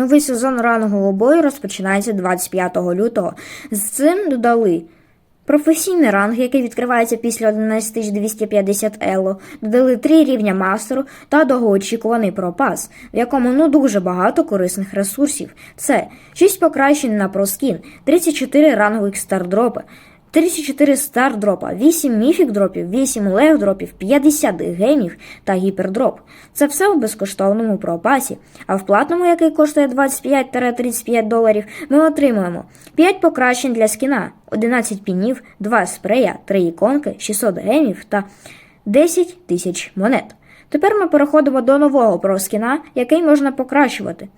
Новий сезон ранного бою розпочинається 25 лютого. З цим додали професійний ранг, який відкривається після 11250 ело, додали три рівня мастеру та довгоочікуваний пропас, в якому ну дуже багато корисних ресурсів. Це 6 покращень на проскін, 34 рангових стардропи, 34 стардропа, 8 міфік дропів, 8 лег дропів, 50 гемів та гіпердроп. Це все в безкоштовному пропасі. А в платному, який коштує 25-35 доларів, ми отримуємо 5 покращень для скіна, 11 пінів, 2 спрея, 3 іконки, 600 гемів та 10 тисяч монет. Тепер ми переходимо до нового проскіна, який можна покращувати.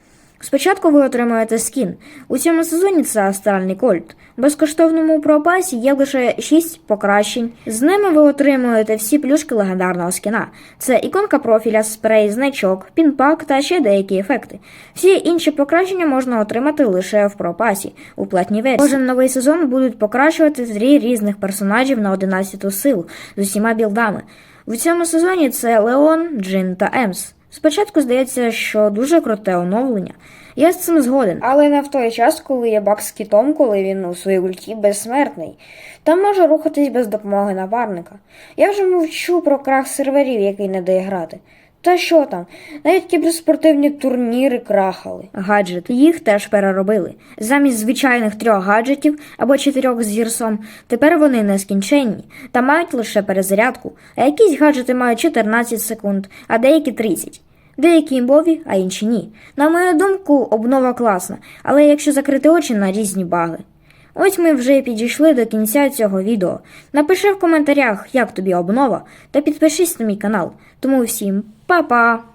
Спочатку ви отримаєте скін. У цьому сезоні це астральний кольт. В безкоштовному пропасі є лише 6 покращень. З ними ви отримуєте всі плюшки легендарного скіна. Це іконка профіля, спрей, значок, пінпак та ще деякі ефекти. Всі інші покращення можна отримати лише в пропасі у платній версії. Кожен новий сезон будуть покращувати три різних персонажів на 11 силу з усіма білдами. У цьому сезоні це Леон, Джин та Емс. Спочатку здається, що дуже круте оновлення. Я з цим згоден, але не в той час, коли є бак з кітом, коли він у своїй ульті безсмертний, та може рухатись без допомоги напарника. Я вже мовчу про крах серверів, який не дає грати. Та що там, навіть кіберспортивні турніри крахали. Гаджети їх теж переробили. Замість звичайних трьох гаджетів або чотирьох з гірсом, тепер вони нескінченні та мають лише перезарядку, а якісь гаджети мають 14 секунд, а деякі 30. Деякі імбові, а інші ні. На мою думку, обнова класна, але якщо закрити очі на різні баги. Ось ми вже підійшли до кінця цього відео. Напиши в коментарях, як тобі обнова, та підпишись на мій канал. Тому всім па-па!